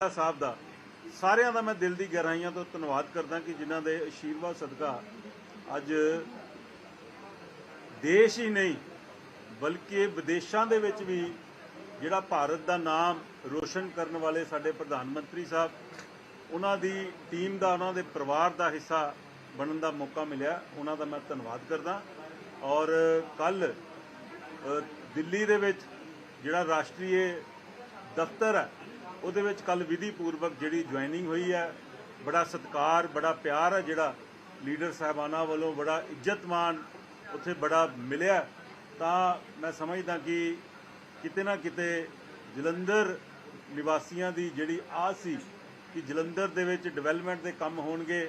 ਸਾਹਿਬ ਦਾ, ਸਾਰਿਆਂ ਦਾ ਮੈਂ ਦਿਲ ਦੀ ਗਹਿਰਾਈਆਂ ਤੋਂ ਧੰਨਵਾਦ ਕਰਦਾ ਕਿ ਜਿਨ੍ਹਾਂ ਦੇ ਆਸ਼ੀਰਵਾਦ ਸਦਕਾ ਅੱਜ ਦੇਸ਼ ਹੀ ਨਹੀਂ, ਬਲਕਿ ਵਿਦੇਸ਼ਾਂ ਦੇ ਵਿੱਚ ਵੀ ਜਿਹੜਾ ਭਾਰਤ ਦਾ ਨਾਮ ਰੋਸ਼ਨ ਕਰਨ ਵਾਲੇ ਸਾਡੇ ਪ੍ਰਧਾਨ ਮੰਤਰੀ ਸਾਹਿਬ, ਉਹਨਾਂ ਦੀ ਟੀਮ ਦਾ, ਉਹਨਾਂ ਦੇ ਪਰਿਵਾਰ ਦਾ ਹਿੱਸਾ ਬਣਨ ਦਾ ਮੌਕਾ ਮਿਲਿਆ, ਉਹਨਾਂ ਦਾ ਮੈਂ ਧੰਨਵਾਦ ਕਰਦਾ। ਔਰ ਕੱਲ ਦਿੱਲੀ ਦੇ ਵਿੱਚ ਜਿਹੜਾ ਰਾਸ਼ਟਰੀ ਦਫ਼ਤਰ ਹੈ ਉਹਦੇ ਵਿੱਚ ਕੱਲ ਵਿਧੀ ਪੂਰਵਕ ਜਿਹੜੀ ਜੁਆਇਨਿੰਗ ਹੋਈ ਹੈ, ਬੜਾ ਸਤਿਕਾਰ, ਬੜਾ ਪਿਆਰ ਹੈ ਜਿਹੜਾ ਲੀਡਰ ਸਾਹਿਬਾਨਾਂ ਵੱਲੋਂ, ਬੜਾ ਇੱਜ਼ਤਮਾਨ ਉੱਥੇ ਬੜਾ ਮਿਲਿਆ ਤਾਂ ਮੈਂ ਸਮਝਦਾ ਕਿ ਕਿਤੇ ਨਾ ਕਿਤੇ ਜਲੰਧਰ ਨਿਵਾਸੀਆਂ ਦੀ ਜਿਹੜੀ ਆਸ ਸੀ ਕਿ ਜਲੰਧਰ ਦੇ ਵਿੱਚ ਡਿਵੈਲਪਮੈਂਟ ਦੇ ਕੰਮ ਹੋਣਗੇ,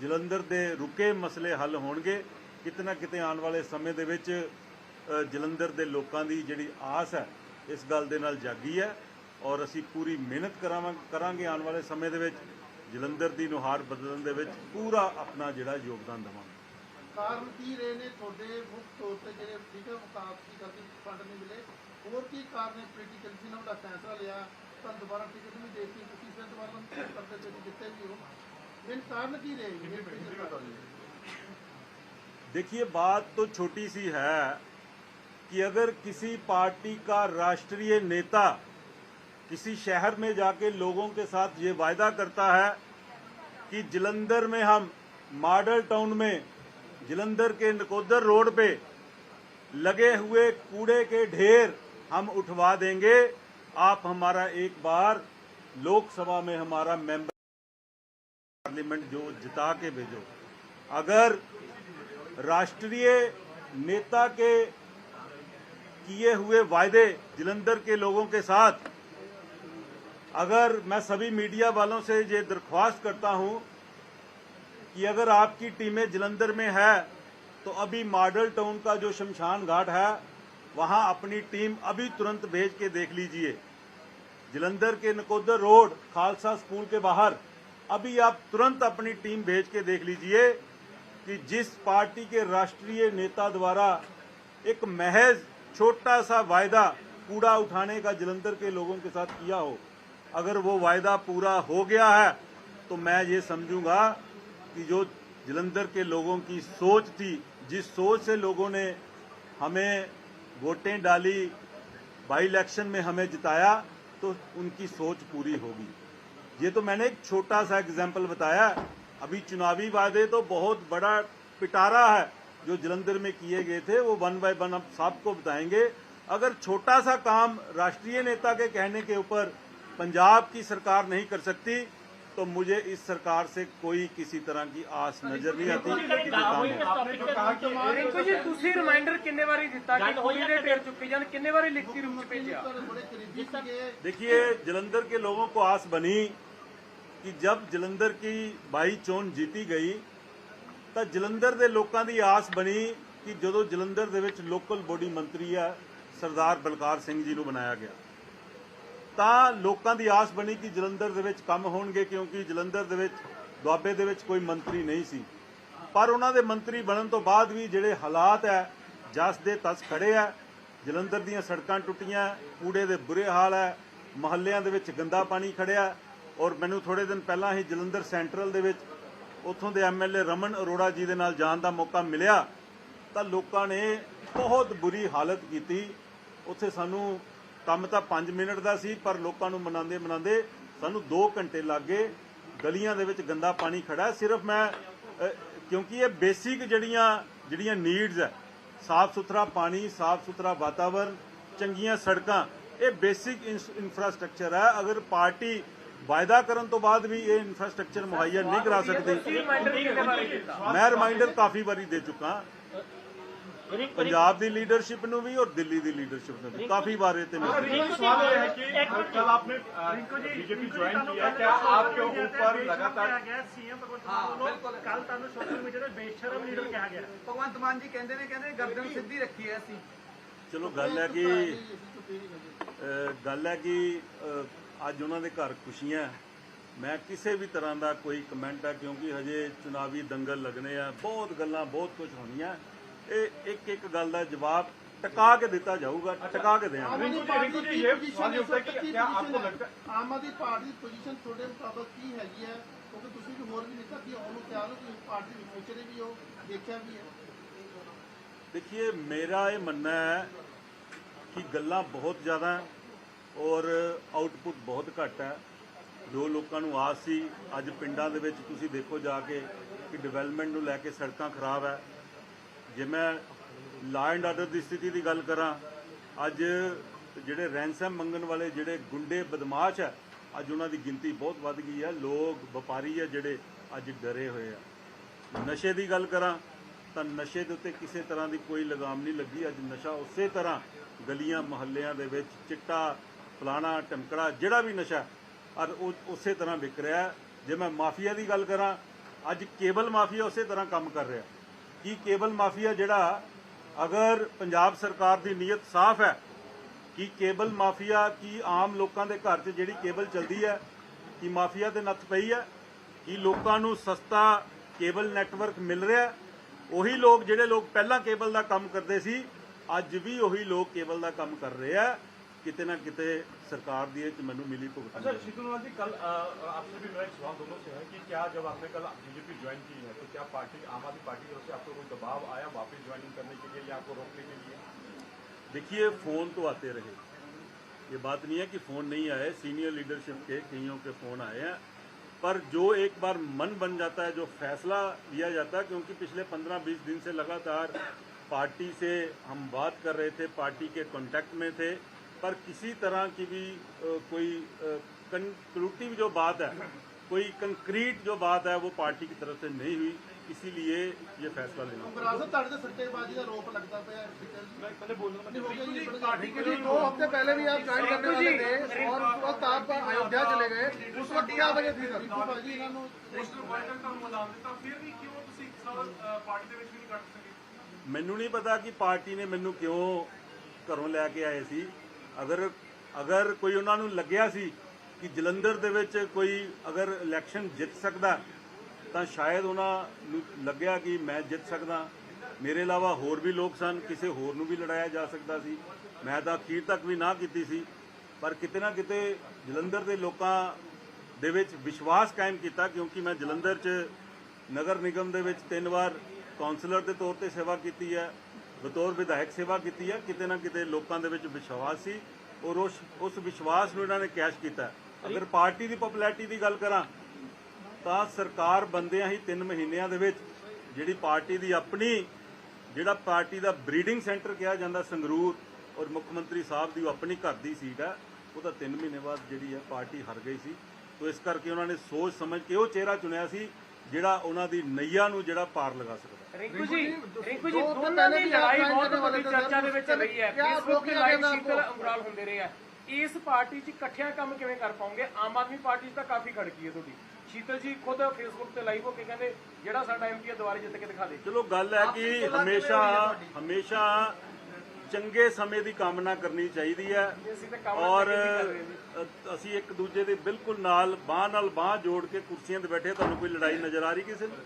ਜਲੰਧਰ ਦੇ ਰੁਕੇ ਮਸਲੇ ਹੱਲ ਹੋਣਗੇ, ਕਿਤੇ ਨਾ ਕਿਤੇ ਆਉਣ ਵਾਲੇ ਸਮੇਂ ਦੇ ਵਿੱਚ ਜਲੰਧਰ ਦੇ ਲੋਕਾਂ ਦੀ ਜਿਹੜੀ ਆਸ ਹੈ, ਇਸ ਗੱਲ ਦੇ ਨਾਲ ਜਾਗੀ ਹੈ। ਔਰ ਅਸੀਂ ਪੂਰੀ ਮਿਹਨਤ ਕਰਾਵਾਂ ਕਰਾਂਗੇ ਆਉਣ ਵਾਲੇ ਸਮੇਂ ਦੇ ਵਿੱਚ ਜਲੰਧਰ ਦੀ ਨੁਹਾਰ ਬਦਲਣ ਦੇ ਵਿੱਚ ਪੂਰਾ ਆਪਣਾ ਜਿਹੜਾ ਯੋਗਦਾਨ ਦੇਵਾਂਗੇ ਕਾਰਨ ਕੀ ਰਹੇ ਨੇ ਤੁਹਾਡੇ ਮੁੱਖ ਤੌਰ ਤੇ ਜਿਹੜੇ ਠੀਕ ਹੈ ਮੁਕਾਬਲੇ ਦੀ ਕਰਕੇ ਫੰਡ ਨਹੀਂ ਮਿਲੇ ਹੋਰ ਕੀ ਕਾਰਨ ਹੈ ਪੋਲੀਟੀਕਲ ਜਿਹਨਾਂ ਦਾ ਫੈਸਲਾ ਲਿਆ ਤੁਹਾਨੂੰ ਦੁਬਾਰਾ ਟਿਕਟ ਨਹੀਂ ਦੇਤੀ ਤੁਸੀਂ ਫਿਰ ਦੁਬਾਰਾ ਨੂੰ ਕਰਦੇ ਤੇ ਜਿੱਤੇ ਵੀ ਹੋ ਮੇਨ ਕਾਰਨ ਕੀ ਰਹੇ ਇਹ political ਕਾਰਨ? देखिए बात तो छोटी सी है कि अगर किसी पार्टी का राष्ट्रीय नेता किसी शहर में जाके लोगों के साथ ये वायदा करता है कि जलंधर में हम मॉडल टाउन में, जलंधर के नकोदर रोड पे लगे हुए कूड़े के ढेर हम उठवा देंगे। आप हमारा एक बार लोकसभा में हमारा मेंबर पार्लियामेंट जो जिता के भेजो। अगर राष्ट्रीय नेता के किए हुए वायदे जलंधर के लोगों के साथ अगर मैं सभी मीडिया वालों से ये दरख्वास्त करता हूँ कि अगर आपकी टीमें जलंधर में है तो अभी मॉडल टाउन का जो शमशान घाट है, वहाँ अपनी टीम अभी तुरंत भेज के देख लीजिए। जलंधर के नकोदर रोड, खालसा स्कूल के बाहर, अभी आप तुरंत अपनी टीम भेज के देख लीजिए कि जिस पार्टी के राष्ट्रीय नेता द्वारा एक महज छोटा सा वायदा कूड़ा उठाने का जलंधर के लोगों के साथ किया हो। अगर वो वायदा पूरा हो गया है तो मैं ये समझूँगा कि जो जलंधर के लोगों की सोच थी, जिस सोच से लोगों ने हमें वोटें डाली बाई इलेक्शन में हमें जिताया तो उनकी सोच पूरी होगी। ये तो मैंने एक छोटा सा एग्ज़ाम्पल बताया। अभी चुनावी वादे तो बहुत बड़ा पिटारा है, जो जलंधर में किए गए थे, वो वन बाय वन अब सबको बताएँगे। अगर छोटा सा काम राष्ट्रीय नेता के कहने के ऊपर पंजाब की सरकार नहीं कर सकती तो मुझे इस सरकार से कोई किसी तरह की आस नजर नहीं आती कि ये काम हो ਰਿੰਕੂ ਜੀ ਤੁਸੀਂ ਰਿਮਾਈਂਡਰ ਕਿੰਨੇ ਵਾਰੀ ਦਿੱਤਾ ਕਿ ਕੁੜੀ ਦੇ ਢੇਰ ਚੁੱਕੇ ਜਾਣ ਕਿੰਨੇ ਵਾਰੀ ਲਿਖਤੀ ਰੂਪ ਚ ਭੇਜਿਆ ਪਰ ਬੜੇ ਕਰੀਬੀ ਸੀਗੇ देखिए जलंधर के लोगों को आस बनी ਕਿ ਜਬ ਜਲੰਧਰ ਕੀ 22 ਚੋਣ ਜੀਤੀ ਗਈ ਤਾਂ ਜਲੰਧਰ ਦੇ ਲੋਕਾਂ ਦੀ ਆਸ ਬਣੀ ਕਿ ਜਦੋਂ ਜਲੰਧਰ ਦੇ ਵਿੱਚ ਲੋਕਲ ਬੋਡੀ ਮੰਤਰੀ ਹੈ ਸਰਦਾਰ ਬਲਕਾਰ ਸਿੰਘ ਜੀ ਨੂੰ ਬਣਾਇਆ ਗਿਆ ਤਾਂ ਲੋਕਾਂ ਦੀ ਆਸ ਬਣੀ ਕਿ ਜਲੰਧਰ ਦੇ ਵਿੱਚ ਕੰਮ ਹੋਣਗੇ, ਕਿਉਂਕਿ ਜਲੰਧਰ ਦੇ ਵਿੱਚ, ਦੁਆਬੇ ਦੇ ਵਿੱਚ ਕੋਈ ਮੰਤਰੀ ਨਹੀਂ ਸੀ। ਪਰ ਉਹਨਾਂ ਦੇ ਮੰਤਰੀ ਬਣਨ ਤੋਂ ਬਾਅਦ ਵੀ ਜਿਹੜੇ ਹਾਲਾਤ ਹੈ, ਜਸ ਦੇ ਤਸ ਖੜੇ ਹੈ। ਜਲੰਧਰ ਦੀਆਂ ਸੜਕਾਂ ਟੁੱਟੀਆਂ, ਕੂੜੇ ਦੇ ਬੁਰੇ ਹਾਲ ਹੈ, ਮਹੱਲਿਆਂ ਦੇ ਵਿੱਚ ਗੰਦਾ ਪਾਣੀ ਖੜਿਆ ਔਰ ਮੈਨੂੰ ਥੋੜੇ ਦਿਨ ਪਹਿਲਾਂ ਹੀ ਜਲੰਧਰ ਸੈਂਟਰਲ ਦੇ ਵਿੱਚ ਉੱਥੋਂ ਦੇ ਐਮਐਲਏ ਰਮਨ ਅਰੋੜਾ ਜੀ ਦੇ ਨਾਲ ਜਾਣ ਦਾ ਮੌਕਾ ਮਿਲਿਆ, ਤਾਂ ਲੋਕਾਂ ਨੇ ਬਹੁਤ ਬੁਰੀ ਹਾਲਤ ਕੀਤੀ। ਉੱਥੇ ਸਾਨੂੰ ਕੰਮ ਤਾਂ 5 ਮਿੰਟ ਦਾ ਸੀ ਪਰ ਲੋਕਾਂ ਨੂੰ ਮਨਾਉਂਦੇ ਮਨਾਉਂਦੇ ਸਾਨੂੰ 2 ਘੰਟੇ ਲੱਗ ਗਏ। ਗਲੀਆਂ ਦੇ ਵਿੱਚ ਗੰਦਾ ਪਾਣੀ ਖੜਾ। ਸਿਰਫ ਮੈਂ ਕਿਉਂਕਿ ਇਹ ਬੇਸਿਕ ਜਿਹੜੀਆਂ ਜਿਹੜੀਆਂ ਨੀਡਸ ਹੈ ਸਾਫ਼ ਸੁਥਰਾ ਪਾਣੀ ਸਾਫ਼ ਸੁਥਰਾ ਵਾਤਾਵਰਨ ਚੰਗੀਆਂ ਸੜਕਾਂ ਇਹ ਬੇਸਿਕ ਇਨਫਰਾਸਟ੍ਰਕਚਰ ਹੈ। ਅਗਰ ਪਾਰਟੀ ਵਾਅਦਾ ਕਰਨ ਤੋਂ ਬਾਅਦ ਵੀ ਇਹ ਇਨਫਰਾਸਟ੍ਰਕਚਰ ਮੁਹੱਈਆ ਨਹੀਂ ਕਰਾ ਸਕਦੀ ਮੈਂ ਰਿਮਾਈਂਡਰ ਕਾਫੀ ਵਾਰੀ ਦੇ ਚੁੱਕਾ। ਪੰਜਾਬ ਦੀ ਲੀਡਰਸ਼ਿਪ ਨੂੰ ਵੀ ਔਰ ਦਿੱਲੀ ਦੀ ਲੀਡਰਸ਼ਿਪ ਨੂੰ ਵੀ ਕਾਫੀ ਵਾਰ ਇਹ ਤੇ ਮੈਂ सवाल यह है कि कल आपने बीजेपी ज्वाइन किया क्या आपके ऊपर लगातार ਗਿਆ ਸੀਐਮ ਭਗਵੰਤ ਮਾਨ ਵੱਲੋਂ ਕੱਲ ਤੁਹਾਨੂੰ ਸੋਸ਼ਲ ਮੀਡੀਆ ਤੇ ਬੇਸ਼ਰਮ ਲੀਡਰ ਕਿਹਾ ਗਿਆ ਭਗਵੰਤ ਮਾਨ ਜੀ ਕਹਿੰਦੇ ਨੇ ਕਹਿੰਦੇ ਗਰਦਨ ਸਿੱਧੀ ਰੱਖੀ ਹੈ ਅਸੀਂ ਚਲੋ ਗੱਲ ਹੈ ਕਿ ਅ, ਗੱਲ ਹੈ ਕਿ ਅ, ਅੱਜ ਉਹਨਾਂ ਦੇ ਘਰ ਖੁਸ਼ੀਆਂ ਹੈ। ਮੈਂ ਕਿਸੇ ਵੀ ਤਰ੍ਹਾਂ ਦਾ ਕੋਈ ਕਮੈਂਟ ਹੈ ਕਿਉਂਕਿ ਹਜੇ ਚੁਣਾਵੀ ਦੰਗਲ ਲੱਗਣੇ ਆ ਬਹੁਤ ਗੱਲਾਂ ਬਹੁਤ ਕੁਝ ਹੋਣੀਆਂ ਇਹ ਇੱਕ ਇੱਕ ਗੱਲ ਦਾ ਜਵਾਬ ਟਕਾ ਕੇ ਦਿੱਤਾ ਜਾਊਗਾ ਟਕਾ ਕੇ ਦੇਾਂਗੇ ਜੀ ਆਮ ਆਦਮੀ ਪਾਰਟੀ ਦੀ ਪੋਜੀਸ਼ਨ ਤੁਹਾਡੇ ਮੁਤਾਬਕ ਕੀ ਹੈਗੀ ਹੈ? ਕਿਉਂਕਿ ਤੁਸੀਂ ਵੀ ਹੋਰ ਵੀ ਦਿੱਤਾ ਕਿ ਉਹਨੂੰ ਤਿਆਰ ਹੋ? ਤੁਸੀਂ ਪਾਰਟੀ ਦੇ ਵੀ ਹੋ ਦੇਖਿਆ ਵੀ ਹੈ। ਦੇਖਿਏ ਮੇਰਾ ਇਹ ਮੰਨਣਾ ਹੈ ਕਿ ਗੱਲਾਂ ਬਹੁਤ ਜ਼ਿਆਦਾ ਔਰ ਆਊਟਪੁੱਟ ਬਹੁਤ ਘੱਟ ਹੈ। ਜੋ ਲੋਕਾਂ ਨੂੰ ਆਸ ਸੀ ਅੱਜ ਪਿੰਡਾਂ ਦੇ ਵਿੱਚ ਤੁਸੀਂ ਦੇਖੋ ਜਾ ਕੇ ਕਿ ਡਿਵੈਲਪਮੈਂਟ ਨੂੰ ਲੈ ਕੇ ਸੜਕਾਂ ਖਰਾਬ ਹੈ। ਜੇ ਮੈਂ ਲਾ ਐਂਡ ਆਰਡਰ ਦੀ ਸਥਿਤੀ ਦੀ ਗੱਲ ਕਰਾਂ, ਅੱਜ ਜਿਹੜੇ ਰੈਂਸਮ ਮੰਗਣ ਵਾਲੇ ਜਿਹੜੇ ਗੁੰਡੇ ਬਦਮਾਸ਼ ਹੈ ਅੱਜ ਉਹਨਾਂ ਦੀ ਗਿਣਤੀ ਬਹੁਤ ਵੱਧ ਗਈ ਹੈ ਲੋਕ, ਵਪਾਰੀ ਹੈ ਜਿਹੜੇ ਅੱਜ ਡਰੇ ਹੋਏ ਆ। ਨਸ਼ੇ ਦੀ ਗੱਲ ਕਰਾਂ, ਤਾਂ ਨਸ਼ੇ ਦੇ ਉੱਤੇ ਕਿਸੇ ਤਰ੍ਹਾਂ ਦੀ ਕੋਈ ਲਗਾਮ ਨਹੀਂ ਲੱਗੀ। ਅੱਜ ਨਸ਼ਾ ਉਸੇ ਤਰ੍ਹਾਂ ਗਲੀਆਂ, ਮੁਹੱਲਿਆਂ ਦੇ ਵਿੱਚ ਚਿੱਟਾ, ਫਲਾਣਾ ਟਮਕੜਾ ਜਿਹੜਾ ਵੀ ਨਸ਼ਾ ਅੱਜ ਉਹ ਉਸੇ ਤਰ੍ਹਾਂ ਵਿਕ ਰਿਹਾ। ਜੇ ਮੈਂ ਮਾਫੀਆ ਦੀ ਗੱਲ ਕਰਾਂ, ਅੱਜ ਕੇਬਲ ਮਾਫੀਆ ਉਸੇ ਤਰ੍ਹਾਂ ਕੰਮ ਕਰ ਰਿਹਾ। ਕਿ ਕੇਬਲ ਮਾਫੀਆ ਜਿਹੜਾ ਅਗਰ ਪੰਜਾਬ ਸਰਕਾਰ ਦੀ ਨੀਅਤ ਸਾਫ਼ ਹੈ ਕਿ ਕੇਬਲ ਮਾਫੀਆ ਕੀ ਆਮ ਲੋਕਾਂ ਦੇ ਘਰ 'ਚ ਜਿਹੜੀ ਕੇਬਲ ਚੱਲਦੀ ਹੈ, ਕਿ ਮਾਫੀਆ ਦੇ ਨੱਥ ਪਈ ਹੈ, ਕਿ ਲੋਕਾਂ ਨੂੰ ਸਸਤਾ ਕੇਬਲ ਨੈਟਵਰਕ ਮਿਲ ਰਿਹਾ ਉਹੀ ਲੋਕ ਜਿਹੜੇ ਲੋਕ ਪਹਿਲਾਂ ਕੇਬਲ ਦਾ ਕੰਮ ਕਰਦੇ ਸੀ, ਅੱਜ ਵੀ ਉਹੀ ਲੋਕ ਕੇਬਲ ਦਾ ਕੰਮ ਕਰ ਰਹੇ ਆ। ਕਿਤੇ ਨਾ ਕਿਤੇ ਸਰਕਾਰ ਦੀ ਇਹ 'ਚ ਮੈਨੂੰ ਮਿਲੀ ਭੁਗਤ अच्छा शीतललाल जी कल अ, आपसे भी मेरा एक सवाल दोनों से है कि क्या जब आपने कल बीजेपी ज्वाइन की है तो क्या पार्टी आम आदमी पार्टी की तरफ से आपको कोई दबाव आया वापस ज्वाइनिंग करने के लिए या आपको रोकने के लिए देखिए फोन तो आते रहे ये बात नहीं है कि फोन नहीं आए सीनियर लीडरशिप के कईयों के फोन आए हैं पर जो एक बार मन बन जाता है जो फैसला लिया जाता है क्योंकि पिछले 15-20 दिन से लगातार पार्टी से हम बात कर रहे थे पार्टी के कांटेक्ट में थे पर किसी तरह की भी कोई कंक्लूटिव जो बात है कोई कंक्रीट जो बात है वो पार्टी की तरफ से नहीं हुई इसीलिए ये फैसला लेना पार्टी के लिए दो हफ्ते पहले भी आप ज्वाइन करने वाले थे और उस वक्त आप अयोध्या चले गए उस वक्त क्या वजह थी ਮੈਨੂੰ ਨਹੀਂ ਪਤਾ ਕਿ ਪਾਰਟੀ ਨੇ ਮੈਨੂੰ ਕਿਉਂ ਘਰੋਂ ਲੈ ਕੇ ਆਏ ਸੀ ਅਗਰ ਅਗਰ ਕੋਈ ਉਹਨਾਂ ਨੂੰ ਲੱਗਿਆ ਸੀ ਕਿ ਜਲੰਧਰ ਦੇ ਵਿੱਚ ਕੋਈ ਅਗਰ ਇਲੈਕਸ਼ਨ ਜਿੱਤ ਸਕਦਾ, ਤਾਂ ਸ਼ਾਇਦ ਉਹਨਾਂ ਨੂੰ ਲੱਗਿਆ ਕਿ ਮੈਂ ਜਿੱਤ ਸਕਦਾ। ਮੇਰੇ ਇਲਾਵਾ ਹੋਰ ਵੀ ਲੋਕ ਸਨ, ਕਿਸੇ ਹੋਰ ਨੂੰ ਵੀ ਲੜਾਇਆ ਜਾ ਸਕਦਾ ਸੀ। ਮੈਂ ਤਾਂ ਅਖੀਰ ਤੱਕ ਵੀ ਨਾ ਕੀਤੀ ਸੀ। ਪਰ ਕਿਤੇ ਨਾ ਕਿਤੇ ਜਲੰਧਰ ਦੇ ਲੋਕਾਂ ਦੇ ਵਿੱਚ ਵਿਸ਼ਵਾਸ ਕਾਇਮ ਕੀਤਾ, ਕਿਉਂਕਿ ਮੈਂ ਜਲੰਧਰ 'ਚ ਨਗਰ ਨਿਗਮ ਦੇ ਵਿੱਚ ਤਿੰਨ ਵਾਰ ਕਾਉਂਸਲਰ ਦੇ ਤੌਰ ਤੇ ਸੇਵਾ ਕੀਤੀ ਹੈ। ਬਤੌਰ ਵਿਧਾਇਕ ਸੇਵਾ ਕੀਤੀ ਹੈ ਕਿਤੇ ਨਾ ਕਿਤੇ ਲੋਕਾਂ ਦੇ ਵਿੱਚ ਵਿਸ਼ਵਾਸ ਸੀ। ਔਰ ਉਸ ਉਸ ਵਿਸ਼ਵਾਸ ਨੂੰ ਇਹਨਾਂ ਨੇ ਕੈਸ਼ ਕੀਤਾ। ਅਗਰ ਪਾਰਟੀ ਦੀ ਪਪੂਲੈਰਿਟੀ ਦੀ ਗੱਲ ਕਰਾਂ, ਤਾਂ ਸਰਕਾਰ ਬੰਦਿਆਂ ਹੀ 3 ਮਹੀਨਿਆਂ ਦੇ ਵਿੱਚ ਜਿਹੜੀ ਪਾਰਟੀ ਦੀ ਆਪਣੀ, ਜਿਹੜਾ ਪਾਰਟੀ ਦਾ ਬਰੀਡਿੰਗ ਸੈਂਟਰ ਕਿਹਾ ਜਾਂਦਾ ਸੰਗਰੂਰ, ਔਰ ਮੁੱਖ ਮੰਤਰੀ ਸਾਹਿਬ ਦੀ ਉਹ ਆਪਣੀ ਘਰ ਦੀ ਸੀਟ ਹੈ ਉਹ ਤਾਂ 3 ਮਹੀਨੇ ਬਾਅਦ ਜਿਹੜੀ ਹੈ ਪਾਰਟੀ ਹਾਰ ਗਈ ਸੀ। ਤੋ ਇਸ ਕਰਕੇ ਉਹਨਾਂ ਨੇ ਸੋਚ ਸਮਝ ਕੇ ਉਹ ਚਿਹਰਾ ਚੁਣਿਆ ਸੀ, ਜਿਹੜਾ ਉਹਨਾਂ ਦੀ ਨਈਆ ਨੂੰ ਜਿਹੜਾ ਪਾਰ ਲਗਾ ਸਕਦਾ। ਰਿੰਕੂ ਜੀ ਰਿੰਕੂ ਜੀ ਦੋਨਾਂ ਦੀ ਲੜਾਈ ਬਹੁਤ ਵੱਡੀ ਚਰਚਾ ਦੇ ਵਿੱਚ ਰਹੀ ਹੈ। ਫੇਸਬੁੱਕ ਤੇ ਲਾਈਵ ਸ਼ੀਤਲ ਉਗਰਾਲ ਹੁੰਦੇ ਰਹੇ ਆ। ਇਸ ਪਾਰਟੀ 'ਚ ਇਕੱਠਿਆਂ ਕੰਮ ਕਿਵੇਂ ਕਰ ਪਾਉਂਗੇ? ਆਮ ਆਦਮੀ ਪਾਰਟੀ ਤਾਂ ਕਾਫੀ ਖੜਕੀ ਹੈ ਤੁਹਾਡੀ। ਸ਼ੀਤਲ ਜੀ ਖੁਦ ਫੇਸਬੁੱਕ ਤੇ ਲਾਈਵ ਹੋ ਕੇ ਕਹਿੰਦੇ ਜਿਹੜਾ ਸਾਡਾ ਐਮਪੀ ਹੈ ਦੁਬਾਰਾ ਜਿੱਤ ਕੇ ਦਿਖਾ ਦੇ। ਚਲੋ ਗੱਲ ਹੈ ਕਿ ਹਮੇਸ਼ਾ ਹਮੇਸ਼ਾ ਚੰਗੇ ਸਮੇਂ ਦੀ ਕਾਮਨਾ ਕਰਨੀ ਚਾਹੀਦੀ ਹੈ ਔਰ ਅਸੀਂ ਇੱਕ ਦੂਜੇ ਦੇ ਬਿਲਕੁਲ ਨਾਲ ਬਾਹ ਨਾਲ ਬਾਹ ਜੋੜ ਕੇ ਕੁਰਸੀਆਂ ਤੇ ਬੈਠੇ ਤੁਹਾਨੂੰ ਕੋਈ ਲੜਾਈ ਨਜ਼ਰ ਆ ਰਹੀ ਕਿਸੇ ਨੂੰ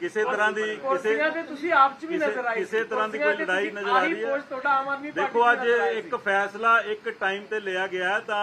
ਕਿਸੇ ਤਰ੍ਹਾਂ ਦੀ ਕਿਸੇ ਤੁਸੀਂ ਆਪ 'ਚ ਵੀ ਨਜ਼ਰ ਆਈ। ਕਿਸੇ ਤਰ੍ਹਾਂ ਦੀ ਕੋਈ ਲੜਾਈ ਨਜ਼ਰ ਆ ਰਹੀ ਹੈ। ਦੇਖੋ ਅੱਜ ਇੱਕ। ਫੈਸਲਾ ਇੱਕ ਟਾਈਮ ਤੇ ਲਿਆ ਗਿਆ ਤਾਂ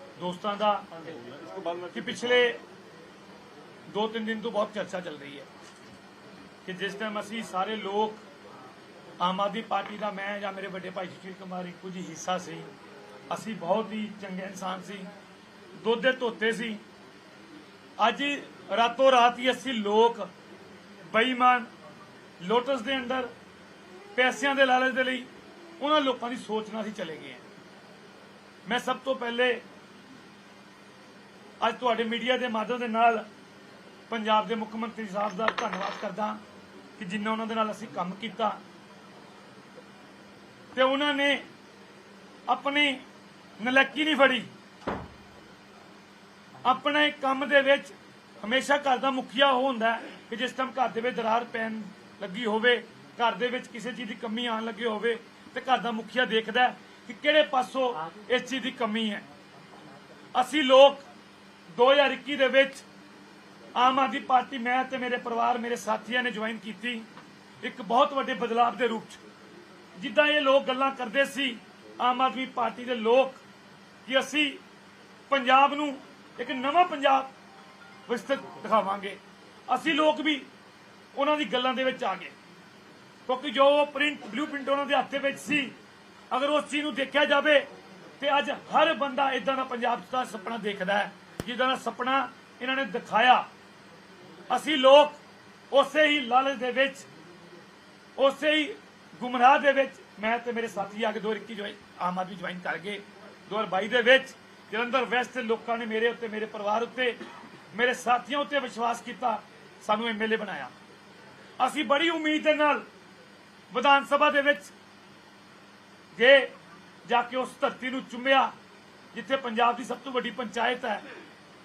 ਦੋਸਤਾਂ ਦਾ ਕਿ ਪਿਛਲੇ 2-3 ਦਿਨ ਤੋਂ ਬਹੁਤ ਚਰਚਾ ਚੱਲ ਰਹੀ ਹੈ ਕਿ ਜਿਸ ਟਾਈਮ ਅਸੀਂ ਸਾਰੇ ਲੋਕ ਆਮ ਆਦਮੀ ਪਾਰਟੀ ਦਾ ਮੈਂ ਜਾਂ ਮੇਰੇ ਵੱਡੇ ਭਾਈ ਸੁਸ਼ੀਲ ਕੁਮਾਰ ਇੱਕੋ ਜੀ ਹਿੱਸਾ ਸੀ, ਅਸੀਂ ਬਹੁਤ ਹੀ ਚੰਗੇ ਇਨਸਾਨ ਸੀ, ਦੁੱਧ ਦੇ ਧੋਤੇ ਸੀ। ਅੱਜ ਰਾਤੋਂ ਰਾਤ ਹੀ ਅਸੀਂ ਲੋਕ ਬੇਈਮਾਨ, ਲੋਟਸ ਦੇ ਅੰਦਰ, ਪੈਸਿਆਂ ਦੇ ਲਾਲਚ ਦੇ ਲਈ ਉਹਨਾਂ ਲੋਕਾਂ ਦੀ ਸੋਚ ਨਾਲ ਅਸੀਂ ਚਲੇ ਗਏ ਮੈਂ ਸਭ ਤੋਂ ਪਹਿਲੇ ਅੱਜ ਤੁਹਾਡੇ ਮੀਡੀਆ ਦੇ ਮਾਧਿਅਮ ਦੇ ਨਾਲ ਪੰਜਾਬ ਦੇ ਮੁੱਖ ਮੰਤਰੀ ਸਾਹਿਬ ਦਾ ਧੰਨਵਾਦ ਕਰਦਾ ਕਿ ਜਿੰਨਾ ਉਹਨਾਂ ਦੇ ਨਾਲ ਅਸੀਂ ਕੰਮ ਕੀਤਾ ਤੇ ਉਹਨਾਂ ਨੇ ਆਪਣੀ ਨਲੱਕੀ ਨਹੀਂ ਫੜੀ। ਆਪਣੇ ਕੰਮ ਦੇ ਵਿੱਚ ਹਮੇਸ਼ਾ ਘਰ ਦਾ ਮੁਖੀਆ ਉਹ ਹੁੰਦਾ ਕਿ ਜਿਸ ਟਾਈਮ ਘਰ ਦੇ ਵਿੱਚ ਦਰਾਰ ਪੈਣ ਲੱਗੀ ਹੋਵੇ, ਘਰ ਦੇ ਵਿੱਚ ਕਿਸੇ ਚੀਜ਼ ਦੀ ਕਮੀ ਆਣ ਲੱਗੀ ਹੋਵੇ ਤੇ ਘਰ ਦਾ ਮੁਖੀਆ ਦੇਖਦਾ ਕਿ ਕਿਹੜੇ ਪਾਸੋਂ ਇਸ ਚੀਜ਼ ਦੀ ਕਮੀ ਹੈ। ਅਸੀਂ ਲੋਕ 2021 ਦੇ ਵਿੱਚ ਆਮ ਆਦਮੀ ਪਾਰਟੀ, ਮੈਂ ਤੇ ਮੇਰੇ ਪਰਿਵਾਰ, ਮੇਰੇ ਸਾਥੀਆਂ ਨੇ ਜੁਆਇਨ ਕੀਤੀ ਇੱਕ ਬਹੁਤ ਵੱਡੇ ਬਦਲਾਅ ਦੇ ਰੂਪ 'ਚ। ਜਿੱਦਾਂ ਇਹ ਲੋਕ ਗੱਲਾਂ ਕਰਦੇ ਸੀ, ਆਮ ਆਦਮੀ ਪਾਰਟੀ ਦੇ ਲੋਕ, ਕਿ ਅਸੀਂ ਪੰਜਾਬ ਨੂੰ ਇੱਕ ਨਵਾਂ ਪੰਜਾਬ ਵਿਸਤ੍ਰਿਤ ਦਿਖਾਵਾਂਗੇ। ਅਸੀਂ ਲੋਕ ਵੀ ਉਹਨਾਂ ਦੀ ਗੱਲਾਂ ਦੇ ਵਿੱਚ ਆ ਗਏ। ਕਿਉਂਕਿ ਜੋ ਪ੍ਰਿੰਟ ਬਲੂ ਪ੍ਰਿੰਟ ਉਹਨਾਂ ਦੇ ਹੱਥ ਦੇ ਵਿੱਚ ਸੀ, ਅਗਰ ਉਸ ਚੀਜ਼ ਨੂੰ ਦੇਖਿਆ ਜਾਵੇ ਤੇ ਅੱਜ ਹਰ ਬੰਦਾ ਇਦਾਂ ਦਾ ਪੰਜਾਬ ਦਾ ਸੁਪਨਾ ਦੇਖਦਾ ਹੈ। ਜਿੱਦਾਂ ਦਾ ਸੁਪਨਾ ਇਹਨਾਂ ਨੇ ਦਿਖਾਇਆ। ਅਸੀਂ ਲੋਕ ਉਸੇ ਹੀ ਲਾਲਚ ਦੇ ਵਿੱਚ, ਉਸੇ ਹੀ ਗੁੰਮਰਾਹ ਦੇ ਵਿੱਚ, ਮੈਂ ਤੇ ਮੇਰੇ ਸਾਥੀ ਆ ਕੇ 2021 ਜੁਆਇਨ, ਆਮ ਆਦਮੀ ਜੁਆਇਨ ਕਰ ਗਏ। 2022 ਦੇ ਵਿੱਚ ਜਲੰਧਰ ਵੈਸਟ ਦੇ ਲੋਕਾਂ ਨੇ ਮੇਰੇ ਉੱਤੇ, ਮੇਰੇ ਪਰਿਵਾਰ ਉੱਤੇ, ਮੇਰੇ ਸਾਥੀਆਂ ਉੱਤੇ ਵਿਸ਼ਵਾਸ ਕੀਤਾ, ਸਾਨੂੰ ਐਮਐਲਏ ਬਣਾਇਆ। ਅਸੀਂ ਬੜੀ ਉਮੀਦ ਦੇ ਨਾਲ ਵਿਧਾਨ ਸਭਾ ਦੇ ਵਿੱਚ ਗਏ, ਜਾ ਕੇ ਉਸ ਧਰਤੀ ਨੂੰ ਚੁੰਮਿਆ, ਜਿੱਥੇ ਪੰਜਾਬ ਦੀ ਸਭ ਤੋਂ ਵੱਡੀ ਪੰਚਾਇਤ ਹੈ।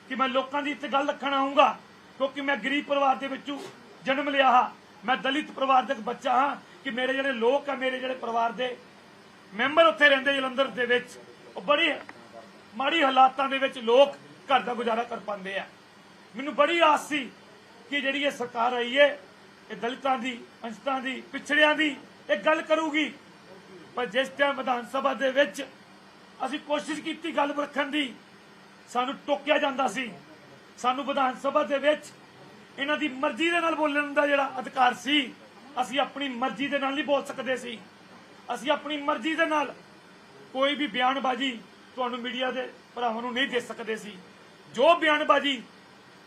ਕਿ ਮੈਂ ਲੋਕਾਂ ਦੀ ਇੱਥੇ ਗੱਲ ਰੱਖਣ ਆਉਂਗਾ ਕਿਉਂਕਿ ਮੈਂ ਗਰੀਬ ਪਰਿਵਾਰ ਦੇ ਵਿੱਚੋਂ ਜਨਮ ਲਿਆ ਹਾਂ, ਮੈਂ ਦਲਿਤ ਪਰਿਵਾਰ ਦਾ ਬੱਚਾ ਹਾਂ, ਕਿ ਮੇਰੇ ਜਿਹੜੇ ਲੋਕ ਆ, ਮੇਰੇ ਜਿਹੜੇ ਪਰਿਵਾਰ ਦੇ ਮੈਂਬਰ ਉੱਥੇ ਰਹਿੰਦੇ ਜਲੰਧਰ ਦੇ ਵਿੱਚ, ਉਹ ਬੜੀ ਮਾੜੀ ਹਾਲਾਤਾਂ ਦੇ ਵਿੱਚ ਲੋਕ ਘਰ ਦਾ ਗੁਜ਼ਾਰਾ ਕਰ ਪਾਉਂਦੇ ਆ। ਮੈਨੂੰ ਬੜੀ ਆਸ ਸੀ ਕਿ ਜਿਹੜੀ ਇਹ ਸਰਕਾਰ ਆਈ ਏ, ਇਹ ਦਲਿਤਾਂ ਦੀ ਅੰਸ਼ਤਾਂ ਦੀ, ਪਿਛੜਿਆਂ ਦੀ ਇਹ ਗੱਲ ਕਰੂਗੀ। ਪਰ ਜਿਸ ਟਾਈਮ ਵਿਧਾਨ ਸਭਾ ਦੇ ਵਿੱਚ ਅਸੀਂ ਕੋਸ਼ਿਸ਼ ਕੀਤੀ ਗੱਲ ਰੱਖਣ ਦੀ ਸਾਨੂੰ ਟੋਕਿਆ ਜਾਂਦਾ ਸੀ। ਸਾਨੂੰ ਵਿਧਾਨ ਸਭਾ ਦੇ ਵਿੱਚ ਇਹਨਾਂ ਦੀ ਮਰਜ਼ੀ ਦੇ ਨਾਲ ਬੋਲਣ ਦਾ ਜਿਹੜਾ ਅਧਿਕਾਰ ਸੀ, ਅਸੀਂ ਆਪਣੀ ਮਰਜ਼ੀ ਦੇ ਨਾਲ ਨਹੀਂ ਬੋਲ ਸਕਦੇ ਸੀ। ਅਸੀਂ ਆਪਣੀ ਮਰਜ਼ੀ ਦੇ ਨਾਲ ਕੋਈ ਵੀ ਬਿਆਨਬਾਜ਼ੀ ਤੁਹਾਨੂੰ ਮੀਡੀਆ ਦੇ ਭਰਾਵਾਂ ਨੂੰ ਨਹੀਂ ਦੇ ਸਕਦੇ ਸੀ। ਜੋ ਬਿਆਨਬਾਜ਼ੀ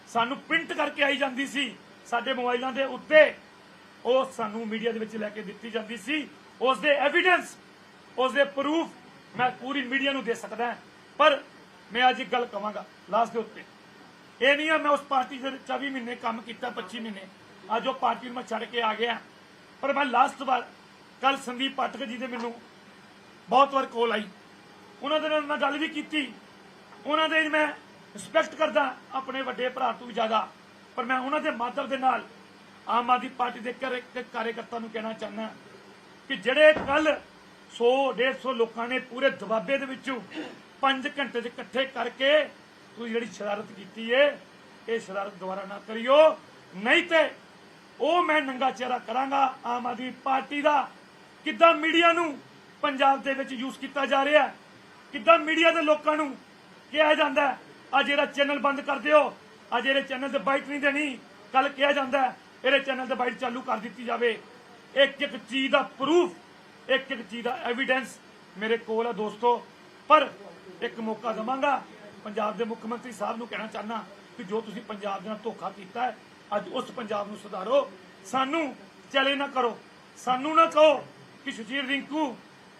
ਸਾਨੂੰ ਪ੍ਰਿੰਟ ਕਰਕੇ ਆਈ ਜਾਂਦੀ ਸੀ, ਸਾਡੇ ਮੋਬਾਈਲਾਂ ਦੇ ਉੱਤੇ, ਉਹ ਸਾਨੂੰ ਮੀਡੀਆ ਦੇ ਵਿੱਚ ਲੈ ਕੇ ਦਿੱਤੀ ਜਾਂਦੀ ਸੀ। ਉਸ ਦੇ ਐਵੀਡੈਂਸ ਉਸ ਦੇ ਪ੍ਰੂਫ ਮੈਂ ਪੂਰੀ ਮੀਡੀਆ ਨੂੰ ਦੇ ਸਕਦਾ। ਪਰ ਮੈਂ ਅੱਜ ਇੱਕ ਗੱਲ ਕਵਾਂਗਾ ਲਾਸਟ ਦੇ ਉੱਤੇ। ਇਹ ਨਹੀਂ ਆ, ਮੈਂ ਉਸ ਪਾਰਟੀ ਦੇ 24 ਮਹੀਨੇ ਕੰਮ ਕੀਤਾ 25 ਮਹੀਨੇ। ਅੱਜ ਉਹ ਪਾਰਟੀ ਨੂੰ ਮੈਂ ਛੱਡ ਕੇ ਆ ਗਿਆ। ਪਰ ਮੈਂ ਲਾਸਟ ਵਾਰ ਕੱਲ ਸੰਦੀਪ ਪਾਠਕ ਜੀ ਦੇ ਮੈਨੂੰ ਬਹੁਤ ਵਾਰ ਕੋਲ ਆਈ। ਉਹਨਾਂ ਦੇ ਨਾਲ ਮੈਂ ਗੱਲ ਵੀ ਕੀਤੀ। ਉਹਨਾਂ ਦੇ ਮੈਂ ਰਿਸਪੈਕਟ ਕਰਦਾ, ਆਪਣੇ ਵੱਡੇ ਭਰਾ ਤੋਂ ਵੀ ਜ਼ਿਆਦਾ। ਪਰ ਮੈਂ ਉਹਨਾਂ ਦੇ ਮਾਧਵ ਦੇ ਨਾਲ ਆਮ ਆਦਮੀ ਪਾਰਟੀ ਦੇ ਹਰ ਇੱਕ ਕਾਰਜਕਰਤਾ ਨੂੰ ਕਹਿਣਾ ਚਾਹੁੰਦਾ ਕਿ ਜਿਹੜੇ ਕੱਲ 100 150 ਲੋਕਾਂ ਨੇ ਪੂਰੇ ਦਬਾਬੇ ਦੇ ਵਿੱਚੋਂ 5 ਘੰਟੇ ਚ ਇਕੱਠੇ ਕਰਕੇ ਤੁਸੀਂ ਜਿਹੜੀ ਸ਼ਰਾਰਤ ਕੀਤੀ ਏ, ਇਹ ਸ਼ਰਾਰਤ ਦੁਬਾਰਾ ਨਾ ਕਰਿਓ। ਨਹੀਂ ਤੇ ਉਹ ਮੈਂ ਨੰਗਾ ਚਿਹਰਾ ਕਰਾਂਗਾ ਆਮ ਆਦਮੀ ਪਾਰਟੀ ਦਾ। ਕਿੱਦਾਂ ਮੀਡੀਆ ਨੂੰ ਪੰਜਾਬ ਦੇ ਵਿੱਚ ਯੂਜ਼ ਕੀਤਾ ਜਾ ਰਿਹਾ? ਹੈ ਕਿੱਦਾਂ ਮੀਡੀਆ ਦੇ ਲੋਕਾਂ ਨੂੰ ਕਿਹਾ ਜਾਂਦਾ ਹੈ ਆ ਜਿਹੜਾ ਚੈਨਲ ਬੰਦ ਕਰ ਦਿਓ ਆ ਜਿਹੜੇ ਚੈਨਲ ਤੇ ਬਾਈਟ ਨਹੀਂ ਦੇਣੀ ਕੱਲ ਕਿਹਾ ਜਾਂਦਾ ਇਹਦੇ ਚੈਨਲ ਤੇ ਬਾਈਟ ਚਾਲੂ ਕਰ ਦਿੱਤੀ ਜਾਵੇ। ਇੱਕ ਇੱਕ ਚੀਜ਼ ਦਾ ਪ੍ਰੂਫ ਇੱਕ ਇੱਕ ਚੀਜ਼ ਦਾ ਐਵੀਡੈਂਸ ਮੇਰੇ ਕੋਲ ਹੈ ਦੋਸਤੋ। ਪਰ ਇੱਕ ਮੌਕਾ ਦਵਾਂਗਾ। ਪੰਜਾਬ ਦੇ ਮੁੱਖ ਮੰਤਰੀ ਸਾਹਿਬ ਨੂੰ ਕਹਿਣਾ ਚਾਹਨਾ ਕਿ ਜੋ ਤੁਸੀਂ ਪੰਜਾਬ ਦੇ ਨਾਲ ਧੋਖਾ ਕੀਤਾ ਹੈ, ਅੱਜ ਉਸ ਪੰਜਾਬ ਨੂੰ ਸੁਧਾਰੋ। ਸਾਨੂੰ ਚਲੇ ਨਾ ਕਰੋ। ਸਾਨੂੰ ਨਾ ਕਹੋ ਕਿ ਸੁਜੀਰ ਰਿੰਕੂ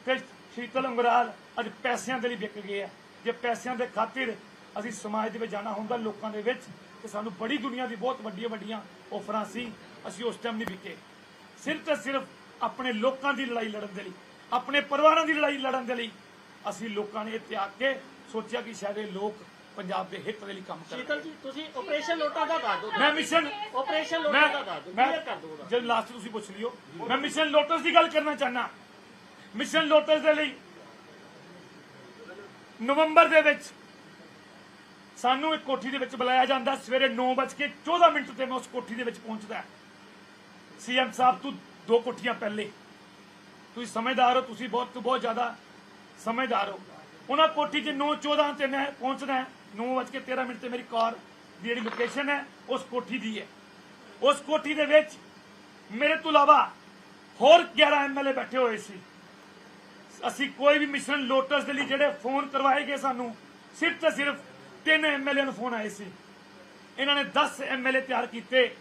ਤੇ ਸ਼ੀਤਲ ਅੰਗਰਾਲ ਅੱਜ ਪੈਸਿਆਂ ਦੇ ਲਈ ਵਿਕ ਗਏ ਆ। ਜੇ ਪੈਸਿਆਂ ਦੇ ਖਾਤਰ ਅਸੀਂ ਸਮਾਜ ਦੇ ਵਿੱਚ ਜਾਣਾ ਹੁੰਦਾ, ਲੋਕਾਂ ਦੇ ਵਿੱਚ, ਤੇ ਸਾਨੂੰ ਬੜੀ ਦੁਨੀਆ ਦੀ ਬਹੁਤ ਵੱਡੀਆਂ ਵੱਡੀਆਂ ਆਫਰਾਂ ਸੀ, ਅਸੀਂ ਉਸ ਟਾਈਮ ਨਹੀਂ ਵਿਕੇ। ਸਿਰਫ ਤੇ ਸਿਰਫ ਆਪਣੇ ਲੋਕਾਂ ਦੀ ਲੜਾਈ ਲੜਨ ਦੇ ਲਈ, ਆਪਣੇ ਪਰਿਵਾਰਾਂ ਦੀ ਲੜਾਈ ਲੜਨ ਦੇ ਲਈ ਅਸੀਂ ਲੋਕਾਂ ਨੇ ਇਹ ਤਿਆਗ ਕੇ ਸੋਚਿਆ ਕਿ ਸ਼ਾਇਦ ਇਹ ਲੋਕ ਪੰਜਾਬ ਦੇ ਹਿੱਤ ਦੇ ਲਈ ਕੰਮ ਕਰਨ ਸ਼ੀਤਲ ਜੀ ਤੁਸੀਂ ਆਪਰੇਸ਼ਨ ਲੋਟਾ ਦਾ ਦੱਸ ਦਿਓ। ਮੈਂ ਮਿਸ਼ਨ ਆਪਰੇਸ਼ਨ ਲੋਟਾ ਦਾ ਦੱਸ ਦਿਓ। ਕਲੀਅਰ ਕਰ ਦਿਓ। ਜਦ ਲਾਸਟ ਤੁਸੀਂ ਪੁੱਛ ਲਿਓ ਮੈਂ ਮਿਸ਼ਨ ਲੋਟਸ ਦੀ ਗੱਲ ਕਰਨਾ ਚਾਹਨਾ ਮਿਸ਼ਨ ਲੋਟਸ ਦੇ ਲਈ ਨਵੰਬਰ ਦੇ ਵਿੱਚ ਸਾਨੂੰ ਇੱਕ ਕੋਠੀ ਦੇ ਵਿੱਚ ਬੁਲਾਇਆ ਜਾਂਦਾ। ਸਵੇਰੇ 9:14 ਮਿੰਟ ਤੇ ਮੈਂ ਉਸ ਕੋਠੀ ਦੇ ਵਿੱਚ ਪਹੁੰਚਦਾ ਸੀਐਮ ਸਾਹਿਬ ਤੋਂ ਦੋ ਕੋਠੀਆਂ ਪਹਿਲੇ। ਤੁਸੀਂ ਸਮਝਦਾਰ ਹੋ ਤੁਸੀਂ ਬਹੁਤ ਬਹੁਤ ਜ਼ਿਆਦਾ ਸਮਝਦਾਰ ਹੋ। ਉਹਨਾਂ ਕੋਠੀ 'ਚ 9:14 ਤੇ ਮੈਂ ਪਹੁੰਚਦਾ 9:13 ਮਿੰਟ ਤੇ ਮੇਰੀ ਕਾਰ ਦੀ ਜਿਹੜੀ ਲੋਕੇਸ਼ਨ ਹੈ, ਉਸ ਕੋਠੀ ਦੀ ਹੈ। ਉਸ ਕੋਠੀ ਦੇ ਵਿੱਚ ਮੇਰੇ ਤੋਂ ਇਲਾਵਾ ਹੋਰ 11 ਐਮਐਲਏ ਬੈਠੇ ਹੋਏ ਸੀ। ਅਸੀਂ ਕੋਈ ਵੀ ਮਿਸ਼ਨ ਲੋਟਸ ਦੇ ਲਈ ਜਿਹੜੇ ਫੋਨ ਕਰਵਾਏ ਗਏ ਸਾਨੂੰ, ਸਿਰਫ ਤੇ ਸਿਰਫ ਤਿੰਨ ਐਮਐਲਏ ਨੂੰ ਫੋਨ ਆਏ ਸੀ। ਇਹਨਾਂ ਨੇ 10 ਐਮਐਲਏ ਤਿਆਰ ਕੀਤੇ।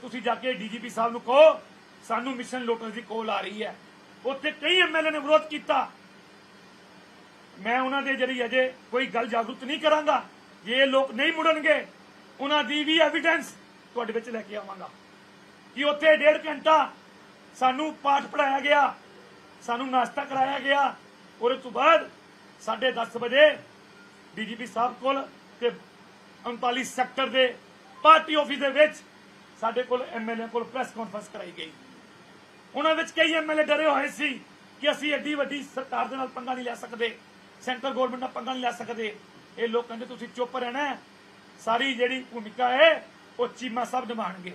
ਤੁਸੀਂ ਜਾ ਕੇ ਡੀਜੀਪੀ ਸਾਹਿਬ ਨੂੰ ਕਹੋ, ਸਾਨੂੰ ਮਿਸ਼ਨ ਲੋਟਸ ਦੀ ਕੋਲ ਆ ਰਹੀ ਹੈ। ਉੱਥੇ ਕਈ ਐਮਐਲਏ ਨੇ ਵਿਰੋਧ ਕੀਤਾ। ਮੈਂ ਉਹਨਾਂ ਦੇ ਜਿਹੜੀ ਅਜੇ ਕੋਈ ਗੱਲ ਜਾਗਰੂਕ ਨਹੀਂ ਕਰਾਂਗਾ, ਜੇ ਇਹ ਲੋਕ ਨਹੀਂ ਮੁੜਨਗੇ, ਉਹਨਾਂ ਦੀ ਵੀ ਐਵੀਡੈਂਸ ਤੁਹਾਡੇ ਵਿੱਚ ਲੈ ਕੇ ਆਵਾਂਗਾ। ਕਿ ਉੱਥੇ ਡੇਢ ਘੰਟਾ ਸਾਨੂੰ ਪਾਠ ਪੜਾਇਆ ਗਿਆ, ਸਾਨੂੰ ਨਾਸ਼ਤਾ ਕਰਾਇਆ ਗਿਆ, ਔਰ ਤੋਂ ਬਾਅਦ 10:30 ਵਜੇ ਡੀਜੀਪੀ ਸਾਹਿਬ ਕੋਲ ਤੇ 39 ਸੈਕਟਰ ਦੇ ਪਾਰਟੀ ਆਫਿਸ ਦੇ ਵਿੱਚ ਸਾਡੇ ਕੋਲ ਐਮਐਲਏ ਕੋਲ ਪ੍ਰੈਸ ਕਾਨਫਰੰਸ ਕਰਾਈ ਗਈ। ਉਹਨਾਂ ਵਿੱਚ ਕਈ ਐਮਐਲਏ ਡਰੇ ਹੋਏ ਸੀ ਕਿ ਅਸੀਂ ਐਡੀ ਵੱਡੀ ਸਰਕਾਰ ਦੇ ਨਾਲ ਪੰਗਾ ਨਹੀਂ ਲੈ ਸਕਦੇ। ਸੈਂਟਰ ਗਵਰਨਮੈਂਟ ਨਾਲ ਪੰਗਾ ਨਹੀਂ ਲੈ ਸਕਦੇ। ਇਹ ਲੋਕ ਕਹਿੰਦੇ ਤੁਸੀਂ ਚੁੱਪ ਰਹਿਣਾ ਸਾਰੀ ਜਿਹੜੀ ਭੂਮਿਕਾ ਹੈ, ਉਹ ਚੀਮਾ ਸਾਹਿਬ ਨਿਭਾਣਗੇ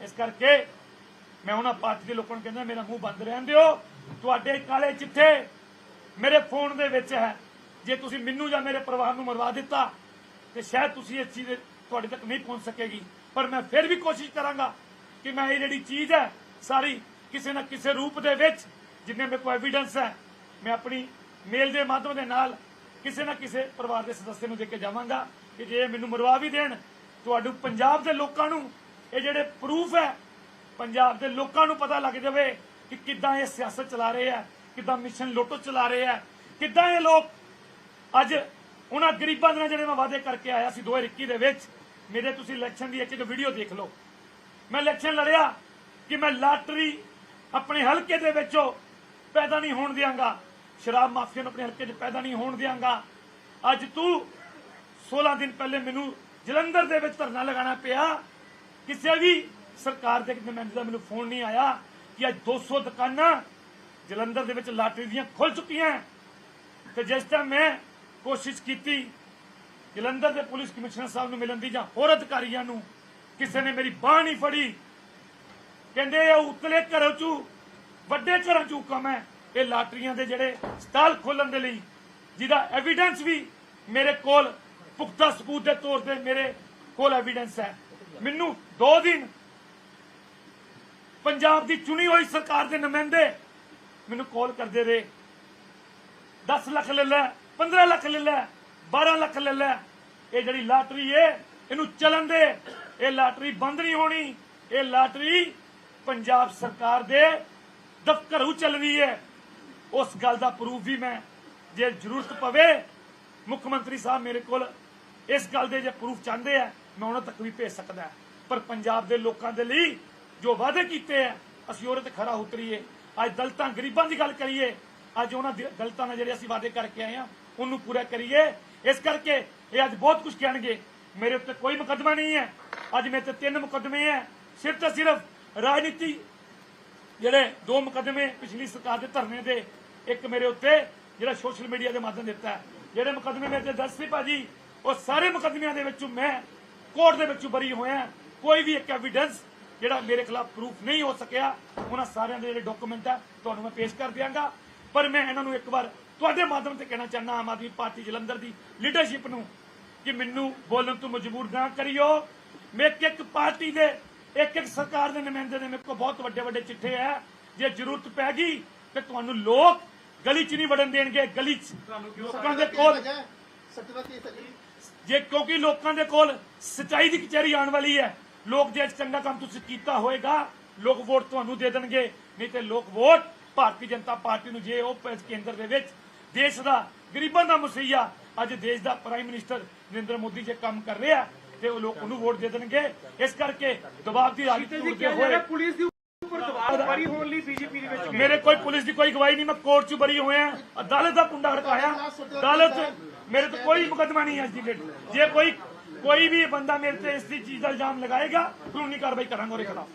ਇਸ ਕਰਕੇ ਮੈਂ ਉਹਨਾਂ ਪਾਰਟੀ ਦੇ ਲੋਕਾਂ ਨੂੰ ਕਹਿੰਦਾ, ਮੇਰਾ ਮੂੰਹ ਬੰਦ ਰਹਿਣ ਦਿਓ। ਤੁਹਾਡੇ ਕਾਲੇ ਚਿੱਠੇ ਮੇਰੇ ਫੋਨ ਦੇ ਵਿੱਚ ਹੈ। ਜੇ ਤੁਸੀਂ ਮੈਨੂੰ ਜਾਂ ਮੇਰੇ ਪਰਿਵਾਰ ਨੂੰ ਮਰਵਾ ਦਿੱਤਾ, ਤੇ ਸ਼ਾਇਦ ਤੁਸੀਂ ਇਸ ਚੀਜ਼ ਤੁਹਾਡੇ ਤੱਕ ਨਹੀਂ ਪਹੁੰਚ ਸਕੇਗੀ। ਪਰ ਮੈਂ ਫਿਰ ਵੀ ਕੋਸ਼ਿਸ਼ ਕਰਾਂਗਾ ਕਿ ਮੈਂ ਇਹ ਜਿਹੜੀ ਚੀਜ਼ ਹੈ, ਸਾਰੀ ਕਿਸੇ ਨਾ ਕਿਸੇ ਰੂਪ ਦੇ ਵਿੱਚ, ਜਿੰਨੇ ਮੇਰੇ ਕੋਲ ਐਵੀਡੈਂਸ ਹੈ, ਮੈਂ ਆਪਣੀ ਮੇਲ ਦੇ ਮਾਧਿਅਮ ਦੇ ਨਾਲ ਕਿਸੇ ਨਾ ਕਿਸੇ ਪਰਿਵਾਰ ਦੇ ਸਦੱਸਿਆ ਨੂੰ ਦੇ ਕੇ ਜਾਵਾਂਗਾ ਕਿ ਜੇ ਇਹ ਮੈਨੂੰ ਮਰਵਾ ਵੀ ਦੇਣ ਤੁਹਾਨੂੰ ਪੰਜਾਬ ਦੇ ਲੋਕਾਂ ਨੂੰ ਇਹ ਜਿਹੜੇ ਪ੍ਰੂਫ ਹੈ, ਪੰਜਾਬ ਦੇ ਲੋਕਾਂ ਨੂੰ ਪਤਾ ਲੱਗ ਜਾਵੇ ਕਿ ਕਿੱਦਾਂ ਇਹ ਸਿਆਸਤ ਚਲਾ ਰਹੇ ਆ ਕਿੱਦਾਂ ਮਿਸ਼ਨ ਲੋਟੋ ਚਲਾ ਰਹੇ ਆ ਕਿੱਦਾਂ ਇਹ ਲੋਕ ਅੱਜ ਉਹਨਾਂ ਗਰੀਬਾਂ ਦੇ ਨਾਲ ਜਿਹੜੇ ਮੈਂ ਵਾਅਦੇ ਕਰਕੇ ਆਇਆ ਸੀ 2021 ਦੇ ਵਿੱਚ, ਮੇਰੇ ਤੁਸੀਂ ਇਲੈਕਸ਼ਨ ਦੀ ਇੱਕ ਇੱਕ ਵੀਡੀਓ ਦੇਖ ਲਓ। ਮੈਂ ਇਲੈਕਸ਼ਨ ਲੜਿਆ ਕਿ ਮੈਂ ਲਾਟਰੀ ਆਪਣੇ ਹਲਕੇ ਦੇ ਵਿੱਚੋਂ ਪੈਦਾ ਨਹੀਂ ਹੋਣ ਦਿਆਂਗਾ। ਸ਼ਰਾਬ ਮਾਫੀਆ ਨੂੰ ਆਪਣੇ ਹਲਕੇ 'ਚ ਪੈਦਾ ਨਹੀਂ ਹੋਣ ਦਿਆਂਗਾ। ਅੱਜ ਤੂੰ 16 ਦਿਨ ਪਹਿਲੇ ਮੈਨੂੰ ਜਲੰਧਰ ਦੇ ਵਿੱਚ ਧਰਨਾ ਲਗਾਉਣਾ ਪਿਆ। ਕਿਸੇ ਵੀ ਸਰਕਾਰ ਦੇ ਨੁਮਾਇੰਦੇ ਦਾ ਮੈਨੂੰ ਫੋਨ ਨਹੀਂ ਆਇਆ ਕਿ ਅੱਜ 200 ਦੁਕਾਨਾਂ ਜਲੰਧਰ ਦੇ ਵਿੱਚ ਲਾਟਰੀ ਦੀਆਂ ਖੁੱਲ ਚੁੱਕੀਆਂ ਤੇ ਜਿਸ ਟਾਈਮ ਮੈਂ ਕੋਸ਼ਿਸ਼ ਕੀਤੀ ਜਲੰਧਰ ਦੇ ਪੁਲਿਸ ਕਮਿਸ਼ਨਰ ਸਾਹਿਬ ਨੂੰ ਮਿਲਣ ਦੀ ਜਾਂ ਹੋਰ ਅਧਿਕਾਰੀਆਂ ਨੂੰ, ਕਿਸੇ ਨੇ ਮੇਰੀ ਬਾਹ ਨਹੀਂ ਫੜੀ। ਕਹਿੰਦੇ ਇਹ ਉਤਲੇ ਘਰੋਂ ਚੋਂ, ਵੱਡੇ ਘਰਾਂ ਚੋਂ ਕੰਮ ਹੈ। ਇਹ ਲਾਟਰੀਆਂ ਦੇ ਜਿਹੜੇ ਸਟਾਲ ਖੋਲਣ ਦੇ ਲਈ ਜਿਹਦਾ ਐਵੀਡੈਂਸ ਵੀ ਮੇਰੇ ਕੋਲ ਪੁਖਤਾ ਸਬੂਤ ਦੇ ਤੌਰ ਤੇ ਮੇਰੇ ਕੋਲ ਐਵੀਡੈਂਸ ਹੈ। ਮੈਨੂੰ 2 ਦਿਨ ਪੰਜਾਬ ਦੀ ਚੁਣੀ ਹੋਈ ਸਰਕਾਰ ਦੇ ਨੁਮਾਇੰਦੇ ਮੈਨੂੰ ਕਾਲ ਕਰਦੇ ਰਹੇ। 10 ਲੱਖ ਲੈ ਲੈ 15 ਲੱਖ ਲੈ ਲੈ 12 ਲੱਖ ਲੈ ਲੈ। ਇਹ ਜਿਹੜੀ ਲਾਟਰੀ ਏ, ਇਹਨੂੰ ਚੱਲਣ ਦੇ। ਇਹ ਲਾਟਰੀ ਬੰਦ ਨਹੀਂ ਹੋਣੀ। ਇਹ ਲਾਟਰੀ ਪੰਜਾਬ ਸਰਕਾਰ ਦੇ ਦਫ਼ਤਰੋਂ ਚੱਲ ਰਹੀ ਹੈ ਉਸ ਗੱਲ ਦਾ ਪ੍ਰੂਫ ਵੀ ਮੈਂ ਜੇ ਜ਼ਰੂਰਤ ਪਵੇ, ਮੁੱਖ ਮੰਤਰੀ ਸਾਹਿਬ ਮੇਰੇ ਕੋਲ ਇਸ ਗੱਲ ਦੇ ਜੇ ਪ੍ਰੂਫ ਚਾਹੁੰਦੇ ਆ, ਮੈਂ ਉਹਨਾਂ ਤੱਕ ਵੀ ਭੇਜ ਸਕਦਾ ਪਰ ਪੰਜਾਬ ਦੇ ਲੋਕਾਂ ਦੇ ਲਈ ਜੋ ਵਾਅਦੇ ਕੀਤੇ ਆ, ਅਸੀਂ ਉਹਦੇ ਤੇ ਖਰਾ ਉਤਰੀਏ। ਅੱਜ ਦਲਤਾਂ, ਗਰੀਬਾਂ ਦੀ ਗੱਲ ਕਰੀਏ, ਅੱਜ ਉਹਨਾਂ ਦਲਤਾਂ ਨਾਲ ਜਿਹੜੇ ਅਸੀਂ ਵਾਅਦੇ ਕਰਕੇ ਆਏ ਆ ਉਹਨੂੰ ਪੂਰਾ ਕਰੀਏ। ਇਸ ਕਰਕੇ ਇਹ ਅੱਜ ਬਹੁਤ ਕੁਝ ਕਹਿਣਗੇ। ਮੇਰੇ ਉੱਤੇ ਕੋਈ ਮੁਕੱਦਮਾ ਨਹੀਂ ਹੈ। ਅੱਜ ਮੇਰੇ ਤੇ ਤਿੰਨ ਮੁਕੱਦਮੇ ਹੈ। ਸਿਰਫ ਤੇ ਸਿਰਫ ਰਾਜਨੀਤੀ, ਜਿਹੜੇ ਦੋ ਮੁਕੱਦਮੇ ਪਿਛਲੀ ਸਰਕਾਰ ਦੇ ਧਰਨੇ ਦੇ ਇੱਕ ਮੇਰੇ ਉੱਤੇ ਜਿਹੜਾ ਸੋਸ਼ਲ ਮੀਡੀਆ ਦੇ ਮਾਧਿਅਮ ਦਿੱਤਾ ਜਿਹੜੇ ਮੁਕੱਦਮੇ ਮੇਰੇ ਤੇ ਦਰਜ ਸੀ ਭਾਜੀ, ਉਹ ਸਾਰੇ ਮੁਕੱਦਮਿਆਂ ਦੇ ਵਿੱਚੋਂ ਮੈਂ ਕੋਰਟ ਦੇ ਵਿੱਚੋਂ ਬਰੀ ਹੋਇਆ ਕੋਈ ਵੀ ਇੱਕ ਐਵੀਡੈਂਸ ਜਿਹੜਾ ਮੇਰੇ ਖਿਲਾਫ ਪ੍ਰੂਫ ਨਹੀਂ ਹੋ ਸਕਿਆ, ਉਹਨਾਂ ਸਾਰਿਆਂ ਦੇ ਜਿਹੜੇ ਡਾਕੂਮੈਂਟ ਆ, ਤੁਹਾਨੂੰ ਮੈਂ ਪੇਸ਼ ਕਰ ਦਿਆਂਗਾ। ਪਰ ਮੈਂ ਇਹਨਾਂ ਨੂੰ ਇੱਕ ਵਾਰ ਤੁਹਾਡੇ ਮਾਧਿਅਮ ਤੇ ਕਹਿਣਾ ਚਾਹੁੰਦਾ ਆਮ ਆਦਮੀ ਪਾਰਟੀ ਜਲੰਧਰ ਦੀ ਲੀਡਰਸ਼ਿਪ ਨੂੰ, ਕਿ ਮੈਨੂੰ ਬੋਲਣ ਤੋਂ ਮਜਬੂਰ ਨਾ ਕਰਿਓ। ਮੈਂ ਇੱਕ ਇੱਕ ਪਾਰਟੀ ਦੇ, ਇੱਕ ਇੱਕ ਸਰਕਾਰ ਦੇ ਨੁਮਾਇੰਦੇ ਦੇ ਮੇਰੇ ਕੋਲ ਬਹੁਤ ਵੱਡੇ ਵੱਡੇ ਚਿੱਠੇ ਆ। ਜੇ ਜ਼ਰੂਰਤ ਪੈ ਗਈ ਤੇ ਤੁਹਾਨੂੰ ਲੋਕ ਗਲੀ 'ਚ ਨਹੀਂ ਵੜਨ ਦੇਣਗੇ ਗਲੀ 'ਚ। ਲੋਕਾਂ ਦੇ ਕੋਲ ਜੀ ਕਿਉਂਕਿ ਲੋਕਾਂ ਦੇ ਕੋਲ ਸਚਾਈ ਦੀ ਕਚਹਿਰੀ ਆਉਣ ਵਾਲੀ ਹੈ ਲੋਕ ਜੇ ਅੱਜ ਚੰਗਾ ਕੰਮ ਤੁਸੀਂ ਕੀਤਾ ਹੋਏਗਾ ਲੋਕ ਵੋਟ ਤੁਹਾਨੂੰ ਦੇ ਦੇਣਗੇ। ਨਹੀਂ ਤੇ ਲੋਕ ਵੋਟ ਭਾਰਤੀ ਜਨਤਾ ਪਾਰਟੀ ਨੂੰ ਜੇ ਉਹ ਕੇਂਦਰ ਦੇ ਵਿੱਚ ਦੇਸ਼ ਦਾ ਗਰੀਬਾਂ ਦਾ ਮਸੀਹਾ ਅੱਜ ਦੇਸ਼ ਦਾ ਪ੍ਰਾਈਮ ਮਿਨਿਸਟਰ ਨਰਿੰਦਰ ਮੋਦੀ ਜੇ ਕੰਮ ਕਰ ਰਿਹਾ ਤੇ ਉਹ ਲੋਕ ਉਹਨੂੰ ਵੋਟ ਦੇ ਦੇਣਗੇ। ਇਸ ਕਰਕੇ ਦਬਾਅ ਦੀ ਰਾਜਨੀਤੀ ਹੋਏ। ਪੁਲਿਸ ਦੀ ਮੇਰੇ ਕੋਈ ਪੁਲਿਸ ਦੀ ਕੋਈ ਗਵਾਹੀ ਨਹੀਂ ਮੈਂ ਕੋਰਟ 'ਚ ਬਰੀ ਹੋਇਆ। ਅਦਾਲਤ ਦਾ ਕੁੰਡਾ ਹੜਕਾਇਆ ਅਦਾਲਤ ਮੇਰੇ ਤੇ ਕੋਈ ਮੁਕੱਦਮਾ ਨਹੀਂ ਹੈ ਡੇਟ। ਜੇ ਕੋਈ ਕੋਈ ਵੀ ਬੰਦਾ ਮੇਰੇ ਤੇ ਇਸ ਦੀ ਚੀਜ਼ ਦਾ ਇਲਜ਼ਾਮ ਲਗਾਏਗਾ ਕਾਨੂੰਨੀ ਕਾਰਵਾਈ ਕਰਾਂਗੇ ਉਹਦੇ ਖਿਲਾਫ।